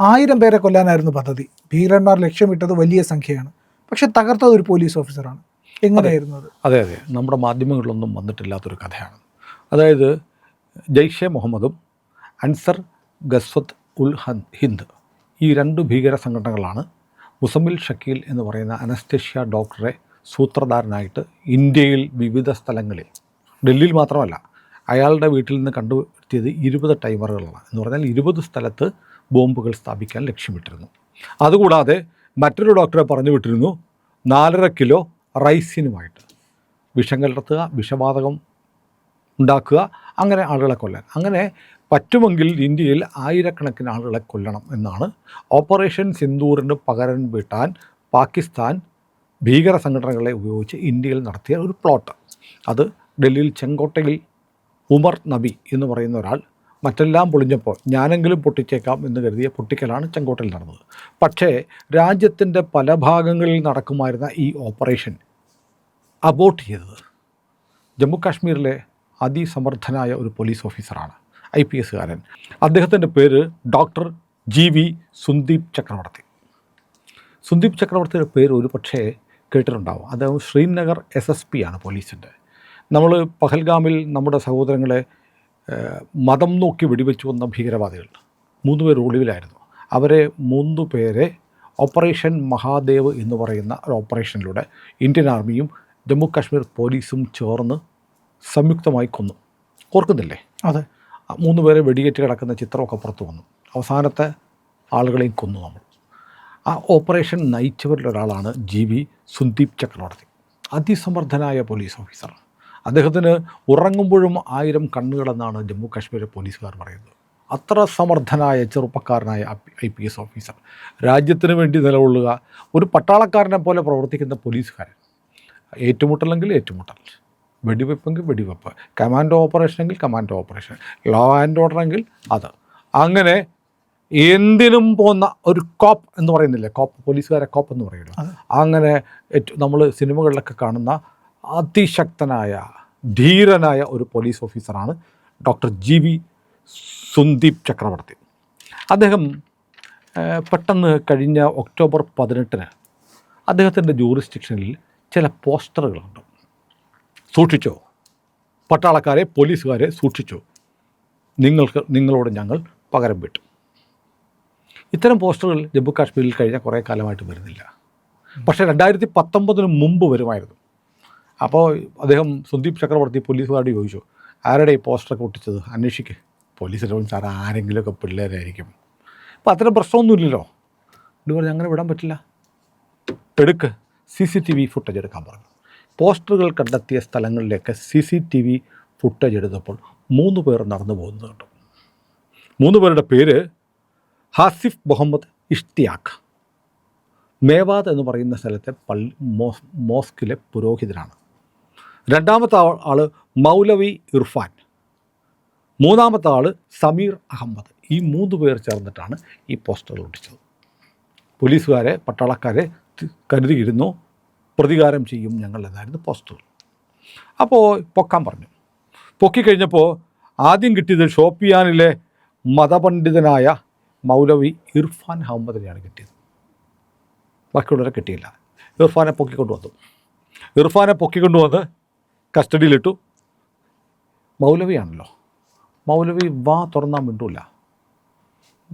ആയിരം പേരെ കൊല്ലാനായിരുന്നു പദ്ധതി. ഭീകരന്മാർ ലക്ഷ്യമിട്ടത് വലിയ സംഖ്യയാണ്. പക്ഷെ തകർത്തത് ഒരു പോലീസ് ഓഫീസറാണ്. എങ്ങനെയായിരുന്നു അത്? അതെ നമ്മുടെ മാധ്യമങ്ങളിലൊന്നും വന്നിട്ടില്ലാത്തൊരു കഥയാണ്. അതായത് ജയ്ഷെ മുഹമ്മദും അൻസർ ഗസ്വത്ത് ഉൽ ഹിന്ദ് ഈ രണ്ട് ഭീകര സംഘടനകളാണ് മുസമ്മിൽ ഷക്കീൽ എന്ന് പറയുന്ന അനസ്തേഷ്യ ഡോക്ടറെ സൂത്രധാരനായിട്ട് ഇന്ത്യയിൽ വിവിധ സ്ഥലങ്ങളിൽ ഡൽഹിയിൽ മാത്രമല്ല അയാളുടെ വീട്ടിൽ നിന്ന് കണ്ടെത്തിയത് ഇരുപത് ടൈമറുകളാണ്. എന്ന് പറഞ്ഞാൽ ഇരുപത് സ്ഥലത്ത് ബോംബുകൾ സ്ഥാപിക്കാൻ ലക്ഷ്യമിട്ടിരുന്നു. അതുകൂടാതെ മറ്റൊരു ഡോക്ടറെ പറഞ്ഞു വിട്ടിരുന്നു നാലര കിലോ റൈസിനുമായിട്ട്. വിഷം കലർത്തുക വിഷവാതകം ഉണ്ടാക്കുക അങ്ങനെ ആളുകളെ കൊല്ലാൻ. അങ്ങനെ പറ്റുമെങ്കിൽ ഇന്ത്യയിൽ ആയിരക്കണക്കിന് ആളുകളെ കൊല്ലണം എന്നാണ് ഓപ്പറേഷൻ സിന്ദൂറിന് പകരം വീട്ടാൻ പാകിസ്ഥാൻ ഭീകര സംഘടനകളെ ഉപയോഗിച്ച് ഇന്ത്യയിൽ നടത്തിയ ഒരു പ്ലോട്ട്. അത് ഡൽഹിയിൽ ചെങ്കോട്ടയിൽ ഉമർ നബി എന്ന് പറയുന്ന ഒരാൾ മറ്റെല്ലാം പൊളിഞ്ഞപ്പോൾ ഞാനെങ്കിലും പൊട്ടിച്ചേക്കാം എന്ന് കരുതിയ പൊട്ടിക്കലാണ് ചെങ്കോട്ടയിൽ നടന്നത്. പക്ഷേ രാജ്യത്തിന്റെ പല ഭാഗങ്ങളിൽ നടക്കുമായിരുന്ന ഈ ഓപ്പറേഷൻ അബോട്ട് ചെയ്തത് ജമ്മു കാശ്മീരിലെ അതിസമർത്ഥനായ ഒരു പോലീസ് ഓഫീസറാണ് ഐ പി എസ്സുകാരൻ. അദ്ദേഹത്തിന്റെ പേര് ഡോക്ടർ ജി വി സുന്ദീപ് ചക്രവർത്തി. സുന്ദീപ് ചക്രവർത്തിയുടെ പേര് ഒരു പക്ഷേ കേട്ടിട്ടുണ്ടാവും. അദ്ദേഹം ശ്രീനഗർ എസ് എസ് പി ആണ് പോലീസിന്റെ. നമ്മൾ പഹൽഗാമിൽ നമ്മുടെ സഹോദരങ്ങളെ മതം നോക്കി വെടിവെച്ചു വന്ന ഭീകരവാദികൾ. മൂന്ന് പേർ ഒളിവിലായിരുന്നു അവരെ മൂന്ന് പേരെ ഓപ്പറേഷൻ മഹാദേവ് എന്ന് പറയുന്ന ഒരു ഓപ്പറേഷനിലൂടെ ഇന്ത്യൻ ആർമിയും ജമ്മു കാശ്മീർ പോലീസും ചേർന്ന് സംയുക്തമായി കൊന്നു. ഓർക്കുന്നില്ലേ? അതെ. മൂന്ന് പേരെ വെടിയേറ്റ് കിടക്കുന്ന ചിത്രമൊക്കെ പുറത്തു വന്നു. അവസാനത്തെ ആളുകളെയും കൊന്നു നമ്മൾ. ആ ഓപ്പറേഷൻ നയിച്ചവരിലൊരാളാണ് ജി വി സുന്ദീപ് ചക്രവർത്തി. അതിസമർത്ഥനായ പോലീസ് ഓഫീസർ അദ്ദേഹത്തിന് ഉറങ്ങുമ്പോഴും ആയിരം കണ്ണുകളെന്നാണ് ജമ്മു കാശ്മീരിലെ പോലീസുകാർ പറയുന്നത്. അത്ര സമർത്ഥനായ ചെറുപ്പക്കാരനായ ഐ പി എസ് ഓഫീസർ. രാജ്യത്തിന് വേണ്ടി നിലകൊള്ളുക. ഒരു പട്ടാളക്കാരനെ പോലെ പ്രവർത്തിക്കുന്ന പോലീസുകാരൻ. ഏറ്റുമുട്ടലെങ്കിൽ ഏറ്റുമുട്ടൽ. വെടിവെപ്പെങ്കിൽ വെടിവെപ്പ്. കമാൻഡോ ഓപ്പറേഷൻ എങ്കിൽ commando operation. Law and order എങ്കിൽ അത്. അങ്ങനെ എന്തിനും പോകുന്ന ഒരു കോപ്പ് എന്ന് പറയുന്നില്ലേ? കോപ്പ് പോലീസുകാരെ കോപ്പ് എന്ന് പറയുന്നത് അങ്ങനെ നമ്മൾ സിനിമകളിലൊക്കെ കാണുന്ന അതിശക്തനായ ധീരനായ ഒരു പോലീസ് ഓഫീസറാണ് ഡോക്ടർ ജി വി സുന്ദീപ് ചക്രവർത്തി. അദ്ദേഹം പെട്ടെന്ന് കഴിഞ്ഞ ഒക്ടോബർ പതിനെട്ടിന് അദ്ദേഹത്തിന്റെ ജൂറിസ്ഡിക്ഷനിൽ ചില പോസ്റ്ററുകളുണ്ട്. സൂക്ഷിച്ചോ? പട്ടാളക്കാരെ പോലീസുകാരെ സൂക്ഷിച്ചോ? നിങ്ങൾക്ക് നിങ്ങളോട് ഞങ്ങൾ പകരം വിട്ടു. ഇത്തരം പോസ്റ്ററുകൾ ജമ്മു കാശ്മീരിൽ കഴിഞ്ഞ കുറേ കാലമായിട്ട് വരുന്നില്ല. പക്ഷേ രണ്ടായിരത്തി പത്തൊമ്പതിന് മുമ്പ് വരുമായിരുന്നു. അപ്പോൾ അദ്ദേഹം സുദീപ് ചക്രവർത്തി പോലീസുകാരോട് ചോദിച്ചു ആരുടെ ഈ പോസ്റ്ററൊക്കെ ഒട്ടിച്ചത്? അന്വേഷിക്ക്. പോലീസിന്റെ പോലും സാർ ആരെങ്കിലുമൊക്കെ പിള്ളേരായിരിക്കും. അപ്പോൾ അത്തരം പ്രശ്നമൊന്നുമില്ലല്ലോ. ഇത് പറഞ്ഞ് അങ്ങനെ വിടാൻ പറ്റില്ല. എടുക്ക്. C C T V footage എടുക്കാൻ പറഞ്ഞു. പോസ്റ്ററുകൾ കണ്ടെത്തിയ സ്ഥലങ്ങളിലേക്ക് C C T V footage എടുത്തപ്പോൾ മൂന്ന് പേർ നടന്നു പോകുന്നത് കണ്ടു. മൂന്ന് പേരുടെ പേര് ഹാസിഫ് മുഹമ്മദ് ഇഷ്തിയാഖ്. മേവാദ് എന്ന് പറയുന്ന സ്ഥലത്തെ പള്ളി മോസ് മോസ്കിലെ പുരോഹിതനാണ്. രണ്ടാമത്തെ ആൾ മൗലവി ഇർഫാൻ. മൂന്നാമത്തെ ആൾ സമീർ അഹമ്മദ്. ഈ മൂന്ന് പേർ ചേർന്നിട്ടാണ് ഈ പോസ്റ്റർ ഒട്ടിച്ചത്. പോലീസുകാരെ പട്ടാളക്കാരെ കരുതിയിരുന്നു. പ്രതികാരം ചെയ്യും ഞങ്ങൾ എന്നായിരുന്നു പോസ്റ്റർ അപ്പോൾ പൊക്കാൻ പറഞ്ഞു. പൊക്കിക്കഴിഞ്ഞപ്പോൾ ആദ്യം കിട്ടിയത് ഷോപ്പിയാനിലെ മതപണ്ഡിതനായ മൗലവി ഇർഫാൻ അഹമ്മദിനെയാണ് കിട്ടിയത്. ബാക്കിയുള്ളവരെ കിട്ടിയില്ല. ഇർഫാനെ പൊക്കിക്കൊണ്ടുവന്നു. ഇർഫാനെ പൊക്കിക്കൊണ്ടുവന്ന് കസ്റ്റഡിയിലിട്ടു. മൗലവിയാണല്ലോ. മൗലവി വാ തുറന്നാൽ മിണ്ടൂല.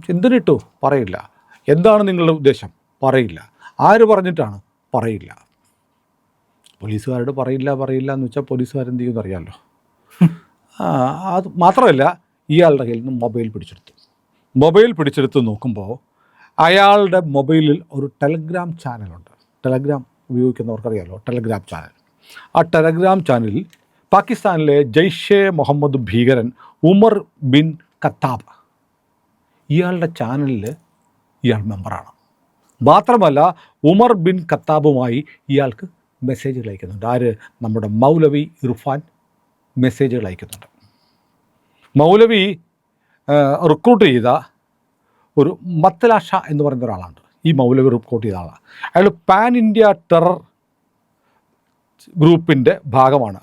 എന്തിനിട്ടു? പറയില്ല. എന്താണ് നിങ്ങളുടെ ഉദ്ദേശം? പറയില്ല. ആര് പറഞ്ഞിട്ടാണ്? പറയില്ല. പോലീസുകാരോട് പറയില്ല പറയില്ല എന്ന് വെച്ചാൽ പോലീസുകാരെന്ത് ചെയ്യുമെന്ന് അറിയാമല്ലോ അത് മാത്രമല്ല ഇയാളുടെ കയ്യിൽ നിന്ന് മൊബൈൽ പിടിച്ചെടുത്തു. മൊബൈൽ പിടിച്ചെടുത്ത് നോക്കുമ്പോൾ അയാളുടെ മൊബൈലിൽ ഒരു ടെലഗ്രാം ചാനലുണ്ട്. ടെലഗ്രാം ഉപയോഗിക്കുന്നവർക്കറിയാമല്ലോ ടെലഗ്രാം ചാനൽ. ആ ടെലഗ്രാം ചാനലിൽ പാകിസ്ഥാനിലെ ജയ്ഷെ മുഹമ്മദ് ഭീകരൻ ഉമർ ബിൻ കത്താബ് ഇയാളുടെ ചാനലിൽ ഇയാൾ മെമ്പറാണ്. മാത്രമല്ല ഉമർ ബിൻ കത്താബുമായി ഇയാൾക്ക് മെസ്സേജുകൾ അയക്കുന്നുണ്ട്. ആര്? നമ്മുടെ മൗലവി ഇർഫാൻ മെസ്സേജുകൾ അയക്കുന്നുണ്ട്. മൗലവി റിക്രൂട്ട് ചെയ്ത ഒരു മത്തലാഷ എന്ന് പറയുന്ന ഒരാളാണ്. ഈ മൗലവി റിക്രൂട്ട് ചെയ്ത ആളാണ്. അയാൾ പാൻ ഇന്ത്യ ടെറർ ഗ്രൂപ്പിന്റെ ഭാഗമാണ്.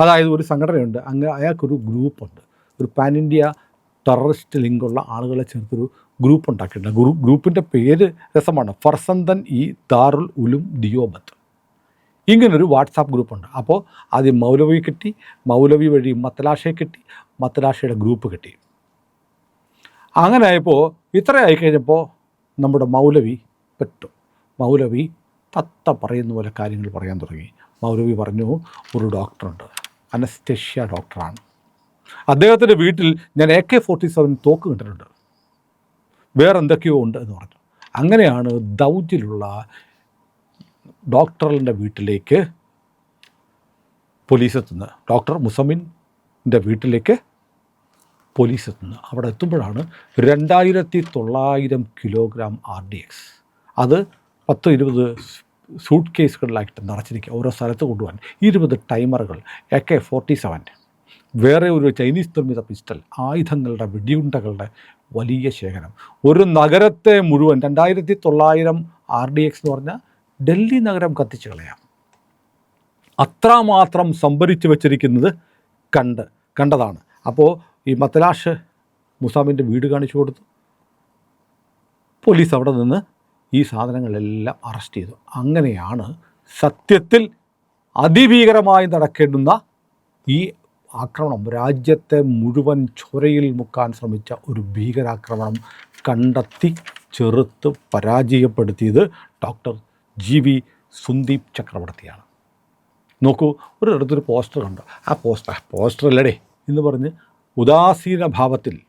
അതായത് ഒരു സംഘടനയുണ്ട്. അങ്ങ് അയാൾക്കൊരു ഗ്രൂപ്പുണ്ട്. ഒരു പാൻ ഇന്ത്യ ടെററിസ്റ്റ് ലിങ്കുള്ള ആളുകളെ ചേർത്തൊരു ഗ്രൂപ്പ് ഉണ്ടാക്കിയിട്ടുണ്ട് ഗ്രൂ ഗ്രൂപ്പിന്റെ പേര് രസമാണ്. ഫർസന്തൻ ഇ ദാറുൽ ഉലും ദിയോബത്ത്. ഇങ്ങനൊരു വാട്സാപ്പ് ഗ്രൂപ്പുണ്ട്. അപ്പോൾ ആദ്യം മൗലവി കിട്ടി. മൗലവി വഴി മത്തലാഷയെ കിട്ടി. മത്തലാഷയുടെ ഗ്രൂപ്പ് കിട്ടി. അങ്ങനെ ആയപ്പോൾ ഇത്ര കഴിഞ്ഞപ്പോൾ നമ്മുടെ മൗലവി പെട്ടു. മൗലവി തത്ത പറയുന്ന പോലെ കാര്യങ്ങൾ പറയാൻ തുടങ്ങി. മൗരവി പറഞ്ഞു ഒരു ഡോക്ടറുണ്ട്. അനസ്തേഷ്യ ഡോക്ടറാണ്. അദ്ദേഹത്തിന്റെ വീട്ടിൽ ഞാൻ എ കെ ഫോർട്ടി സെവൻ തോക്ക് കണ്ടിട്ടുണ്ട്. വേറെ എന്തൊക്കെയോ ഉണ്ട് എന്ന് പറഞ്ഞു. അങ്ങനെയാണ് ദൗത്യത്തിലുള്ള ഡോക്ടറിന്റെ വീട്ടിലേക്ക് പോലീസ് എത്തുന്നത് ഡോക്ടർ മുസമിന്റെ വീട്ടിലേക്ക് പോലീസ് എത്തുന്നത് അവിടെ എത്തുമ്പോഴാണ് രണ്ടായിരത്തി തൊള്ളായിരം കിലോഗ്രാം ആർ ഡി എക്സ്. അത് പത്ത് ഇരുപത് സൂട്ട് കേസുകളിലായിട്ട് നിറച്ചിരിക്കുക ഓരോ സ്ഥലത്ത് കൊണ്ടുപോകാൻ. ഇരുപത് ടൈമറുകൾ എ കെ ഫോർട്ടി സെവൻ വേറെ ഒരു ചൈനീസ് നിർമ്മിത പിസ്റ്റൽ ആയുധങ്ങളുടെ വെടിയുണ്ടകളുടെ വലിയ ശേഖരം. ഒരു നഗരത്തെ മുഴുവൻ രണ്ടായിരത്തി തൊള്ളായിരം ആർ ഡി എക്സ് എന്ന് പറഞ്ഞാൽ ഡൽഹി നഗരം കത്തിച്ചു കളയാം. അത്രമാത്രം സംഭരിച്ചു വച്ചിരിക്കുന്നത് കണ്ട് കണ്ടതാണ്. അപ്പോൾ ഈ മത്തലാഷ് മുസാമിന്റെ വീട് കാണിച്ചു കൊടുത്തു. പോലീസ് അവിടെ നിന്ന് ഈ സാധനങ്ങളെല്ലാം അറസ്റ്റ് ചെയ്തു. അങ്ങനെയാണ് സത്യത്തിൽ അതിഭീകരമായി നടക്കേണ്ടുന്ന ഈ ആക്രമണം. രാജ്യത്തെ മുഴുവൻ ചൊരയിൽ മുക്കാൻ ശ്രമിച്ച ഒരു ഭീകരാക്രമണം കണ്ടെത്തി ചെറുത്ത് പരാജയപ്പെടുത്തിയത് ഡോക്ടർ ജി വി സുന്ദീപ് ചക്രവർത്തിയാണ്. നോക്കൂ ഒരു അടുത്തൊരു പോസ്റ്റർ ഉണ്ട്. ആ പോസ്റ്റർ പോസ്റ്റർ അല്ലടേ എന്ന് പറഞ്ഞ് ഉദാസീന ഭാവത്തിൽ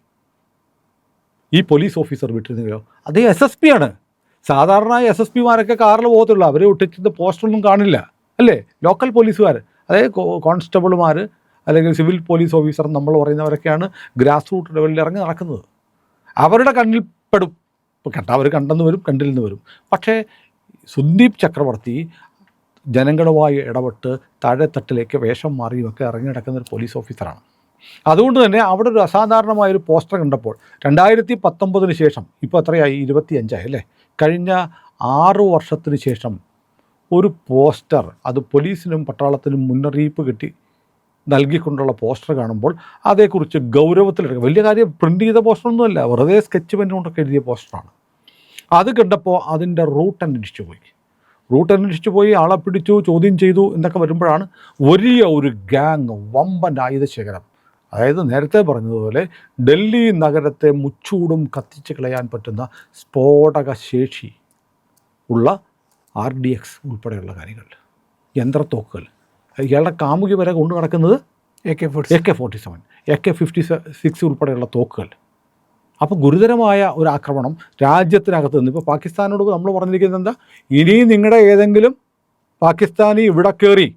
ഈ പോലീസ് ഓഫീസർ വിട്ടിരുന്നെങ്കിലോ അതേ എസ് എസ് പി ആണ്. സാധാരണ എസ് എസ് പിമാരൊക്കെ കാറിൽ പോകത്തുള്ളൂ. അവരെ ഒട്ടിച്ചത് പോസ്റ്ററൊന്നും കാണില്ല. അല്ലേ? ലോക്കൽ പോലീസുകാർ അതായത് കോൺസ്റ്റബിൾമാർ അല്ലെങ്കിൽ സിവിൽ പോലീസ് ഓഫീസർ നമ്മൾ പറയുന്നവരൊക്കെയാണ് ഗ്രാസ് റൂട്ട് ലെവലിൽ ഇറങ്ങി നടക്കുന്നത്. അവരുടെ കണ്ണിൽ പെടും. കണ്ട അവർ കണ്ടെന്ന് വരും കണ്ടിൽ നിന്ന് വരും. പക്ഷേ സുന്ദീപ് ചക്രവർത്തി ജനങ്ങളുമായി ഇടപെട്ട് താഴെത്തട്ടിലേക്ക് വേഷം മാറിയുമൊക്കെ ഇറങ്ങി നടക്കുന്ന ഒരു പോലീസ് ഓഫീസറാണ്. അതുകൊണ്ട് തന്നെ അവിടെ ഒരു അസാധാരണമായൊരു പോസ്റ്റർ കണ്ടപ്പോൾ രണ്ടായിരത്തി പത്തൊമ്പതിന് ശേഷം ഇപ്പോൾ എത്രയായി? ഇരുപത്തി അഞ്ചായി അല്ലേ? കഴിഞ്ഞ ആറു വർഷത്തിന് ശേഷം ഒരു പോസ്റ്റർ അത് പോലീസിനും പട്ടാളത്തിനും മുന്നറിയിപ്പ് കിട്ടി നൽകിക്കൊണ്ടുള്ള പോസ്റ്റർ കാണുമ്പോൾ അതേക്കുറിച്ച് ഗൗരവത്തിലെടുക്കുക. വലിയ കാര്യം പ്രിന്റ് ചെയ്ത പോസ്റ്ററൊന്നുമല്ല വെറുതെ സ്കെച്ച് പെൻ കൊണ്ടൊക്കെ എഴുതിയ പോസ്റ്ററാണ്. അത് കണ്ടപ്പോൾ അതിന്റെ റൂട്ട് അന്വേഷിച്ചു പോയി. റൂട്ട് അന്വേഷിച്ചു പോയി ആളെ പിടിച്ചു ചോദ്യം ചെയ്തു എന്നൊക്കെ വരുമ്പോഴാണ് വലിയ ഒരു ഗ്യാങ് വമ്പൻ ആയുധശേഖരം. അതായത് നേരത്തെ പറഞ്ഞതുപോലെ ഡൽഹി നഗരത്തെ മുച്ചൂടും കത്തിച്ച് കളയാൻ പറ്റുന്ന സ്ഫോടക ശേഷി ഉള്ള ആർ ഡി എക്സ് ഉൾപ്പെടെയുള്ള കാര്യങ്ങൾ യന്ത്രത്തോക്കുകൾ. ഇയാളുടെ കാമുകി വരെ കൊണ്ടു നടക്കുന്നത് A K forty A K forty seven A K fifty six ഉൾപ്പെടെയുള്ള തോക്കുകൾ. അപ്പോൾ ഗുരുതരമായ ഒരു ആക്രമണം രാജ്യത്തിനകത്ത് നിന്ന്. ഇപ്പോൾ പാകിസ്ഥാനോട് നമ്മൾ പറഞ്ഞിരിക്കുന്നത് എന്താ? ഇനി നിങ്ങളുടെ ഏതെങ്കിലും പാകിസ്ഥാനി ഇവിടെ കയറി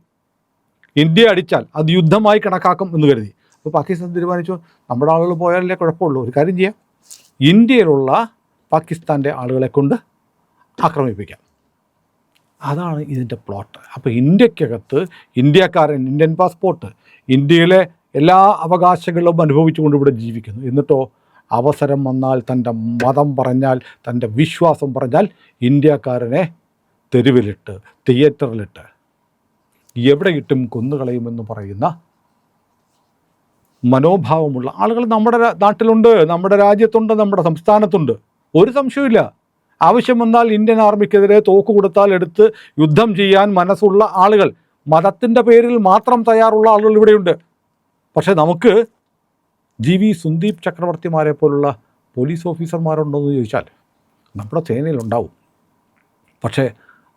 ഇന്ത്യ അടിച്ചാൽ അത് യുദ്ധമായി കണക്കാക്കും എന്ന് കരുതി. അപ്പോൾ പാകിസ്ഥാൻ തീരുമാനിച്ചു നമ്മുടെ ആളുകൾ പോയാലല്ലേ കുഴപ്പമുള്ളൂ. ഒരു കാര്യം ചെയ്യാം. ഇന്ത്യയിലുള്ള പാകിസ്ഥാന്റെ ആളുകളെ കൊണ്ട് ആക്രമിപ്പിക്കാം. അതാണ് ഇതിന്റെ പ്ലോട്ട് അപ്പോൾ ഇന്ത്യക്കകത്ത് ഇന്ത്യക്കാരൻ ഇന്ത്യൻ പാസ്പോർട്ട് ഇന്ത്യയിലെ എല്ലാ അവകാശങ്ങളും അനുഭവിച്ചുകൊണ്ട് ഇവിടെ ജീവിക്കുന്നു. എന്നിട്ടോ അവസരം വന്നാൽ തന്റെ മതം പറഞ്ഞാൽ തന്റെ വിശ്വാസം പറഞ്ഞാൽ ഇന്ത്യക്കാരനെ തെരുവിലിട്ട് തിയേറ്ററിലിട്ട് എവിടെ കിട്ടും കൊന്നുകളയുമെന്ന് പറയുന്ന മനോഭാവമുള്ള ആളുകൾ നമ്മുടെ നാട്ടിലുണ്ട് നമ്മുടെ രാജ്യത്തുണ്ട് നമ്മുടെ സംസ്ഥാനത്തുണ്ട്. ഒരു സംശയമില്ല ആവശ്യം വന്നാൽ ഇന്ത്യൻ ആർമിക്കെതിരെ തോക്ക് കൊടുത്താൽ എടുത്ത് യുദ്ധം ചെയ്യാൻ മനസ്സുള്ള ആളുകൾ. മതത്തിന്റെ പേരിൽ മാത്രം തയ്യാറുള്ള ആളുകൾ ഇവിടെയുണ്ട്. പക്ഷേ നമുക്ക് ജി വി സുന്ദീപ് ചക്രവർത്തിമാരെ പോലുള്ള പോലീസ് ഓഫീസർമാരുണ്ടോ എന്ന് ചോദിച്ചാൽ നമ്മുടെ സേനയിലുണ്ടാവും. പക്ഷേ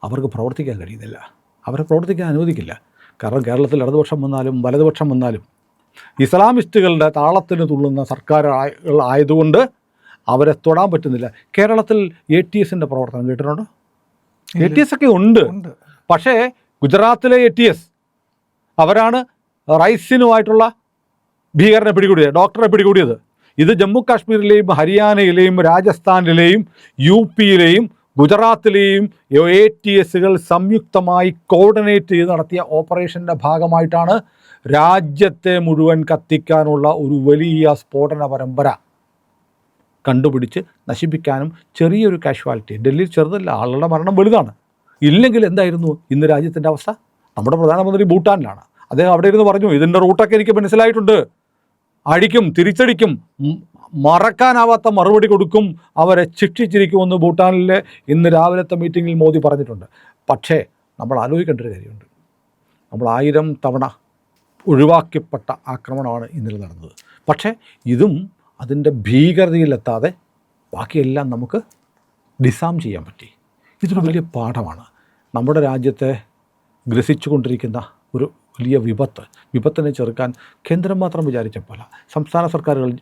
അവർക്ക് പ്രവർത്തിക്കാൻ കഴിയുന്നില്ല. അവരെ പ്രവർത്തിക്കാൻ അനുവദിക്കില്ല. കാരണം കേരളത്തിൽ ഇടതുപക്ഷം വന്നാലും വലതുപക്ഷം വന്നാലും ഇസ്ലാമിസ്റ്റുകളുടെ താളത്തിന് തുള്ളുന്ന സർക്കാരുകൾ ആയതുകൊണ്ട് അവരെ തൊടാൻ പറ്റുന്നില്ല. കേരളത്തിൽ എ ടി എസിന്റെ പ്രവർത്തനം കേട്ടിട്ടുണ്ടോ? എ ടി എസ് ഒക്കെ ഉണ്ട്. പക്ഷേ ഗുജറാത്തിലെ എ ടി എസ് അവരാണ് റൈസിനുമായിട്ടുള്ള ഭീകരനെ പിടികൂടിയത് ഡോക്ടറെ പിടികൂടിയത്. ഇത് ജമ്മു കാശ്മീരിലെയും ഹരിയാനയിലെയും രാജസ്ഥാനിലെയും യു പിയിലെയും ഗുജറാത്തിലെയും എ ടി എസുകൾ സംയുക്തമായി കോർഡിനേറ്റ് ചെയ്ത് നടത്തിയ ഓപ്പറേഷന്റെ ഭാഗമായിട്ടാണ് രാജ്യത്തെ മുഴുവൻ കത്തിക്കാനുള്ള ഒരു വലിയ സ്ഫോടന പരമ്പര കണ്ടുപിടിച്ച് നശിപ്പിക്കാനും ചെറിയൊരു കാഷ്വാലിറ്റി. ഡൽഹിയിൽ ചെറുതല്ല ആളുകളുടെ മരണം വലുതാണ്. ഇല്ലെങ്കിൽ എന്തായിരുന്നു ഇന്ന് രാജ്യത്തിന്റെ അവസ്ഥ? നമ്മുടെ പ്രധാനമന്ത്രി ഭൂട്ടാനിലാണ്. അദ്ദേഹം അവിടെ ഇരുന്ന് പറഞ്ഞു ഇതിന്റെ റൂട്ടൊക്കെ എനിക്ക് മനസ്സിലായിട്ടുണ്ട്. അടിക്കും തിരിച്ചടിക്കും മറക്കാനാവാത്ത മറുപടി കൊടുക്കും അവരെ ശിക്ഷിച്ചിരിക്കുമെന്ന് ഭൂട്ടാനിലെ ഇന്ന് രാവിലത്തെ മീറ്റിങ്ങിൽ മോദി പറഞ്ഞിട്ടുണ്ട്. പക്ഷേ നമ്മൾ ആലോചിക്കേണ്ട ഒരു കാര്യമുണ്ട്. നമ്മൾ ആയിരം തവണ ഒഴിവാക്കപ്പെട്ട ആക്രമണമാണ് ഇന്നലെ നടന്നത്. പക്ഷേ ഇതും അതിന്റെ ഭീകരതയിലെത്താതെ ബാക്കിയെല്ലാം നമുക്ക് ഡിസാം ചെയ്യാൻ പറ്റി. ഇതൊരു വലിയ പാഠമാണ്. നമ്മുടെ രാജ്യത്തെ ഗ്രസിച്ചുകൊണ്ടിരിക്കുന്ന ഒരു വലിയ വിപത്ത്. വിപത്തിനെ ചെറുക്കാൻ കേന്ദ്രം മാത്രം വിചാരിച്ച പോലെ സംസ്ഥാന സർക്കാരുകൾ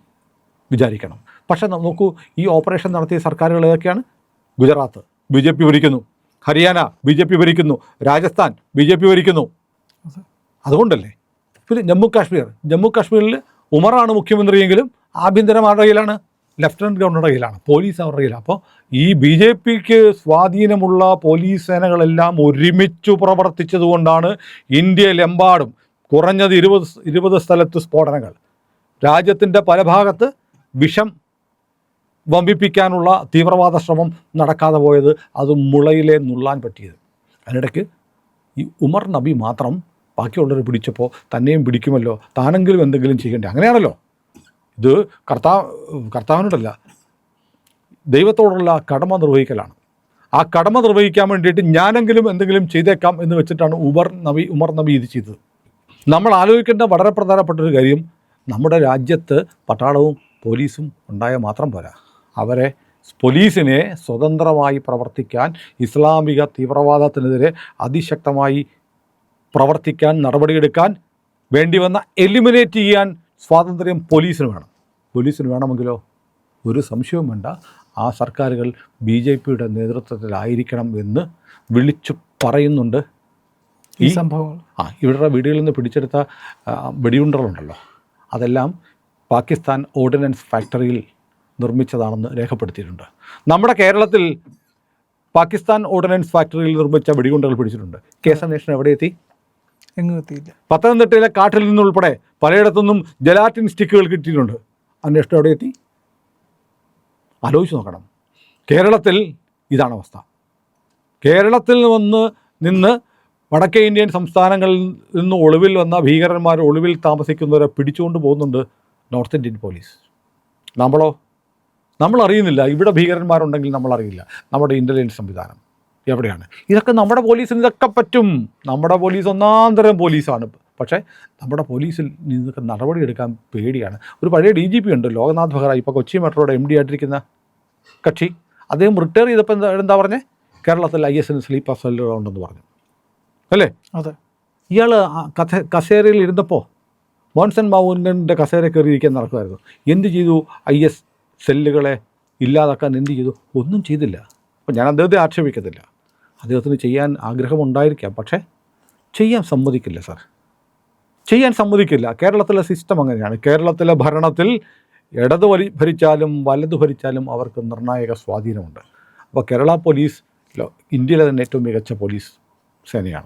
വിചാരിക്കണം. പക്ഷേ നോക്കൂ ഈ ഓപ്പറേഷൻ നടത്തിയ സർക്കാരുകൾ ഏതൊക്കെയാണ്? ഗുജറാത്ത് ബി ജെ പി ഭരിക്കുന്നു. ഹരിയാന ബി ജെ പി ഭരിക്കുന്നു. രാജസ്ഥാൻ ബി ജെ പി ഭരിക്കുന്നു. അതുകൊണ്ടല്ലേ? പിന്നെ ജമ്മു കാശ്മീർ ജമ്മു കാശ്മീരിൽ ഉമറാണ് മുഖ്യമന്ത്രിയെങ്കിലും ആഭ്യന്തരം ആരുടെ കയ്യിലാണ് ലഫ്റ്റനന്റ് ഗവർണറുടെ കയ്യിലാണ് പോലീസ് അവരുടെ കയ്യിലാണ്. അപ്പോൾ ഈ ബി ജെ പിക്ക് സ്വാധീനമുള്ള പോലീസ് സേനകളെല്ലാം ഒരുമിച്ചു പ്രവർത്തിച്ചതുകൊണ്ടാണ് ഇന്ത്യയിലെമ്പാടും കുറഞ്ഞത് ഇരുപത് ഇരുപത് സ്ഥലത്ത് സ്ഫോടനങ്ങൾ. രാജ്യത്തിന്റെ പല ഭാഗത്ത് വിഷം വമ്പിപ്പിക്കാനുള്ള തീവ്രവാദ ശ്രമം നടക്കാതെ പോയത് അത് മുളയിലെ നുള്ളാൻ പറ്റിയത്. അതിനിടയ്ക്ക് ഈ ഉമർ നബി മാത്രം ബാക്കിയുള്ളവർ പിടിച്ചപ്പോൾ തന്നെയും പിടിക്കുമല്ലോ. താനെങ്കിലും എന്തെങ്കിലും ചെയ്യണ്ടേ? അങ്ങനെയാണല്ലോ. ഇത് കർത്താവ് കർത്താവിനോടല്ല. ദൈവത്തോടുള്ള കടമ നിർവഹിക്കലാണ്. ആ കടമ നിർവഹിക്കാൻ വേണ്ടിയിട്ട് ഞാനെങ്കിലും എന്തെങ്കിലും ചെയ്തേക്കാം എന്ന് വെച്ചിട്ടാണ് ഉമർ നബി ഉമർ നബി ഇത് ചെയ്തത്. നമ്മൾ ആലോചിക്കേണ്ട വളരെ പ്രധാനപ്പെട്ട ഒരു കാര്യം നമ്മുടെ രാജ്യത്ത് പട്ടാളവും പോലീസും ഉണ്ടായാൽ മാത്രം പോരാ. അവരെ പോലീസിനെ സ്വതന്ത്രമായി പ്രവർത്തിക്കാൻ ഇസ്ലാമിക തീവ്രവാദത്തിനെതിരെ അതിശക്തമായി പ്രവർത്തിക്കാൻ നടപടിയെടുക്കാൻ വേണ്ടി വന്ന എലിമിനേറ്റ് ചെയ്യാൻ സ്വാതന്ത്ര്യം പോലീസിന് വേണം. പോലീസിന് വേണമെങ്കിലോ? ഒരു സംശയവും വേണ്ട. ആ സർക്കാരുകൾ ബി ജെ പിയുടെ നേതൃത്വത്തിലായിരിക്കണം എന്ന് വിളിച്ചു പറയുന്നുണ്ട്. ഈ സംഭവം സംഭവങ്ങൾ? ആ ഇവരുടെ വീടുകളിൽ നിന്ന് പിടിച്ചെടുത്ത വെടിയുണ്ടകളുണ്ടല്ലോ. അതെല്ലാം പാകിസ്ഥാൻ ഓർഡിനൻസ് ഫാക്ടറിയിൽ നിർമ്മിച്ചതാണെന്ന് രേഖപ്പെടുത്തിയിട്ടുണ്ട്. നമ്മുടെ കേരളത്തിൽ പാകിസ്ഥാൻ ഓർഡിനൻസ് ഫാക്ടറിയിൽ നിർമ്മിച്ച വെടിയുണ്ടകൾ പിടിച്ചിട്ടുണ്ട്. കേസ് അന്വേഷണം എവിടെ എത്തി? എങ്ങും എത്തിയില്ല. പത്തനംതിട്ടയിലെ കാട്ടിൽ നിന്നുൾപ്പെടെ പലയിടത്തുനിന്നും ജലാറ്റിൻ സ്റ്റിക്കുകൾ കിട്ടിയിട്ടുണ്ട്. അന്വേഷണം എവിടെ എത്തി? ആലോചിച്ച് നോക്കണം. കേരളത്തിൽ ഇതാണ് അവസ്ഥ. കേരളത്തിൽ വന്ന് നിന്ന് വടക്കേ ഇന്ത്യൻ സംസ്ഥാനങ്ങളിൽ നിന്ന് ഒളിവിൽ വന്ന ഭീകരന്മാർ ഒളിവിൽ താമസിക്കുന്നവരെ പിടിച്ചുകൊണ്ട് പോകുന്നുണ്ട് നോർത്ത് ഇന്ത്യൻ പോലീസ്. നമ്മളോ? നമ്മൾ അറിയുന്നില്ല ഇവിടെ ഭീകരന്മാരുണ്ടെങ്കിൽ നമ്മൾ അറിയില്ല നമ്മുടെ ഇന്റലിജൻസ് സംവിധാനം. എവിടെയാണ്? ഇതൊക്കെ നമ്മുടെ പോലീസിന് ഇതൊക്കെ പറ്റും. നമ്മുടെ പോലീസ് ഒന്നാം തരം പോലീസാണ്. പക്ഷേ നമ്മുടെ പോലീസിൽ നിന്നൊക്കെ നടപടി എടുക്കാൻ പേടിയാണ്. ഒരു പഴയ ഡി ജി പി ഉണ്ട് ലോകനാഥ് ബെഹ്റ. ഇപ്പോൾ കൊച്ചി മെട്രോയുടെ എം ഡി ആയിട്ടിരിക്കുന്ന കക്ഷി. അദ്ദേഹം റിട്ടയർ ചെയ്തപ്പോൾ എന്താ എന്താ പറഞ്ഞേ? കേരളത്തിൽ ഐ എസ് എൻ സ്ലീപ്പർ സെല്ലുകളുണ്ടെന്ന് പറഞ്ഞു. അല്ലേ? അതെ. ഇയാൾ കഥ കസേരയിൽ ഇരുന്നപ്പോൾ മോൻസൺ മാവുങ്കന്റെ കസേര കയറിയിരിക്കാൻ നടക്കുമായിരുന്നു എന്ത് ചെയ്തു? ഐ എസ് സെല്ലുകളെ ഇല്ലാതാക്കാൻ എന്ത് ചെയ്തു? ഒന്നും ചെയ്തില്ല. അപ്പോൾ ഞാൻ അദ്ദേഹത്തെ ആക്ഷേപിക്കത്തില്ല. അദ്ദേഹത്തിന് ചെയ്യാൻ ആഗ്രഹമുണ്ടായിരിക്കാം. പക്ഷേ ചെയ്യാൻ സമ്മതിക്കില്ല സാർ. ചെയ്യാൻ സമ്മതിക്കില്ല. കേരളത്തിലെ സിസ്റ്റം അങ്ങനെയാണ്. കേരളത്തിലെ ഭരണത്തിൽ ഇടത് വലി ഭരിച്ചാലും വലത് ഭരിച്ചാലും അവർക്ക് നിർണായക സ്വാധീനമുണ്ട്. അപ്പോൾ കേരള പോലീസ് ഇന്ത്യയിലെ തന്നെ ഏറ്റവും മികച്ച പോലീസ് സേനയാണ്.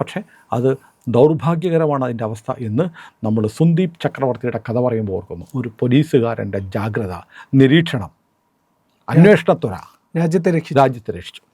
പക്ഷേ അത് ദൗർഭാഗ്യകരമാണ് അതിന്റെ അവസ്ഥ എന്ന് നമ്മൾ സുന്ദീപ് ചക്രവർത്തിയുടെ കഥ പറയുമ്പോൾ ഓർക്കുന്നു. ഒരു പോലീസുകാരന്റെ ജാഗ്രത നിരീക്ഷണം അന്വേഷണത്വര രാജ്യത്തെ രക്ഷിച്ചു. രാജ്യത്തെ രക്ഷിച്ചു.